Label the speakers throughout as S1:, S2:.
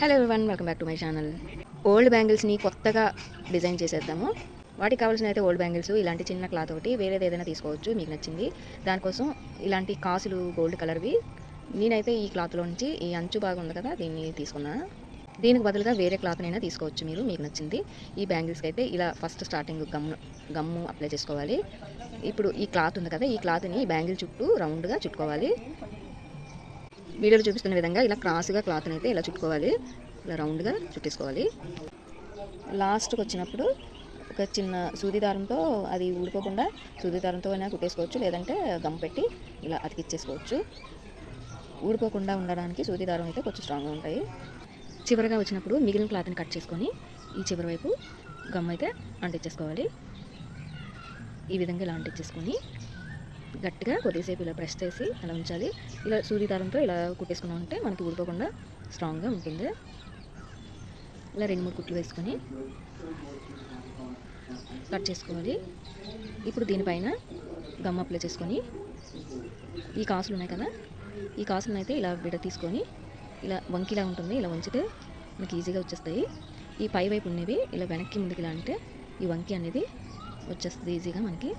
S1: Hello one welcome back to my channel old బ్యాంగిల్స్ని కొత్తగా design చేసేద్దాము. వాటికి కావాల్సిన అయితే ఓల్డ్ బ్యాంగిల్స్ ఇలాంటి చిన్న క్లాత్ ఒకటి వేరేది ఏదైనా తీసుకోవచ్చు మీకు నచ్చింది. దానికోసం ఇలాంటి కాసులు గోల్డ్ కలర్వి నేనైతే ఈ క్లాత్లో నుంచి ఈ అంచు బాగా ఉంది కదా దీన్ని తీసుకున్నా. దీనికి బదులుగా వేరే క్లాత్నైనా తీసుకోవచ్చు మీరు మీకు నచ్చింది. ఈ బ్యాంగిల్స్కి అయితే ఇలా first starting gum gum apply చేసుకోవాలి. ఇప్పుడు ఈ క్లాత్ ఉంది కదా ఈ క్లాత్ని బ్యాంగిల్ చుట్టూ రౌండ్గా చుట్టుకోవాలి. వీడియోలో చూపిస్తున్న విధంగా ఇలా క్రాస్గా క్లాత్ని అయితే ఇలా చుట్టుకోవాలి. ఇలా రౌండ్గా చుట్టేసుకోవాలి. లాస్ట్కి వచ్చినప్పుడు ఒక చిన్న సూది దారంతో అది ఊడిపోకుండా సూది దారంతో అయినా కుట్టేసుకోవచ్చు. లేదంటే గమ్ పెట్టి ఇలా అతికిచ్చేసుకోవచ్చు. ఊడిపోకుండా ఉండడానికి సూది దారం అయితే కొంచెం స్ట్రాంగ్గా ఉంటాయి. చివరిగా వచ్చినప్పుడు మిగిలిన క్లాత్ని కట్ చేసుకొని ఈ చివరి వైపు గమ్ అయితే అంటించేసుకోవాలి. ఈ విధంగా ఇలా అంటించేసుకొని గట్టిగా కొద్దిసేపు ఇలా ప్రెస్ చేసి అలా ఉంచాలి. ఇలా సూది ఇలా కుట్టేసుకున్నాం అంటే మనకి ఊడిపోకుండా స్ట్రాంగ్గా ఉంటుంది. ఇలా రెండు మూడు కుట్లు వేసుకొని కట్ చేసుకోవాలి. ఇప్పుడు దీనిపైన గమ్ అప్లై చేసుకొని ఈ కాసులు ఉన్నాయి కదా ఈ కాసులను అయితే ఇలా విడ తీసుకొని ఇలా వంకిలా ఉంటుంది. ఇలా వంచితే మనకి ఈజీగా వచ్చేస్తాయి. ఈ పై వైపు ఉన్నవి ఇలా వెనక్కి ముందుకు ఇలా అంటే ఈ వంకి అనేది వచ్చేస్తుంది ఈజీగా మనకి.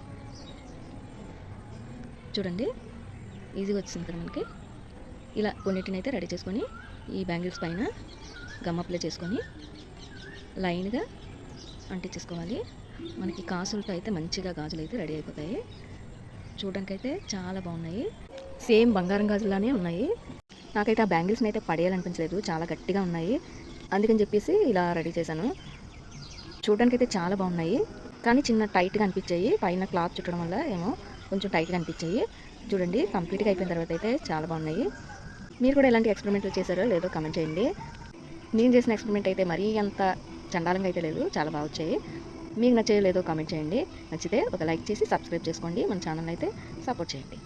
S1: చూడండి. ఈజీగా వచ్చింది కదా మనకి. ఇలా కొన్నిటిని అయితే రెడీ చేసుకొని ఈ బ్యాంగిల్స్ పైన గమ్ అప్లై చేసుకొని లైన్గా అంటించేసుకోవాలి. మనకి కాసులతో అయితే మంచిగా గాజులు అయితే రెడీ అయిపోతాయి. చూడడానికైతే అయితే చాలా బాగున్నాయి. సేమ్ బంగారం గాజులానే ఉన్నాయి. నాకైతే ఆ బ్యాంగిల్స్ని అయితే పడేయాలనిపించలేదు. చాలా గట్టిగా ఉన్నాయి. అందుకని చెప్పేసి ఇలా రెడీ చేశాను. చూడడానికైతే చాలా బాగున్నాయి. కానీ చిన్న టైట్గా అనిపించాయి. పైన క్లాత్ చుట్టడం వల్ల ఏమో కొంచెం టైట్గా అనిపించాయి. చూడండి కంప్లీట్గా అయిపోయిన తర్వాత అయితే చాలా బాగున్నాయి. మీరు కూడా ఎలాంటి ఎక్స్పెరిమెంట్లు చేశారో లేదో కమెంట్ చేయండి. నేను చేసిన ఎక్స్పెరిమెంట్ అయితే మరీ అంత చండాలంగా అయితే లేదు చాలా బాగా వచ్చాయి. మీకు నచ్చేది లేదో కామెంట్ చేయండి. నచ్చితే ఒక లైక్ చేసి సబ్స్క్రైబ్ చేసుకోండి. మన ఛానల్ అయితే సపోర్ట్ చేయండి.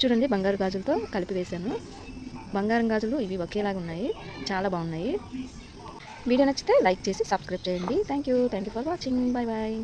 S1: చూడండి బంగారు గాజులతో కలిపి వేశాను. బంగారం గాజులు ఇవి ఒకేలాగా ఉన్నాయి. చాలా బాగున్నాయి. వీడియో నచ్చితే లైక్ చేసి సబ్స్క్రైబ్ చేయండి. Thank you thank you for watching. Bye bye